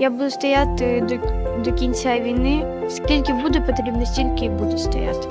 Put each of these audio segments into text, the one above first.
Я буду стояти до, до кінця війни. Скільки буде потрібно, стільки і буду стояти.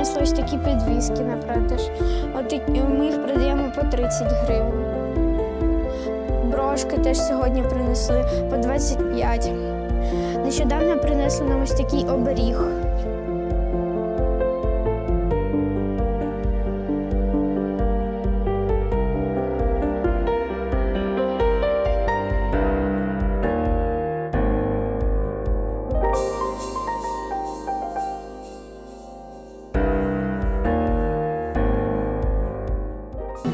Принесли ось такі підвіски на продаж. От ми їх продаємо по 30 гривень. Брошки теж сьогодні принесли по 25. Нещодавно принесли нам ось такий оберіг.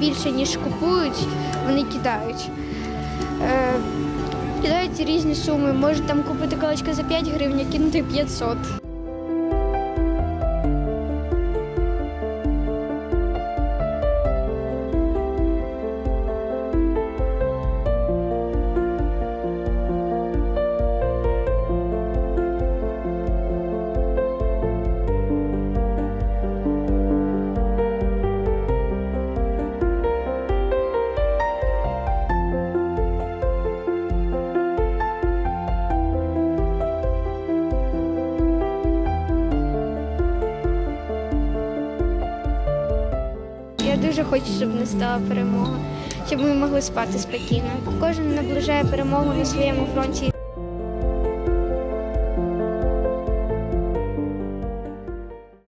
Більше ніж купують, вони кидають. Е, кидають різні суми. Можуть там купити колечко за 5 гривень, а кинути 500. Дуже хочу, щоб не стала перемога, щоб ми могли спати спокійно. Кожен наближає перемогу на своєму фронті.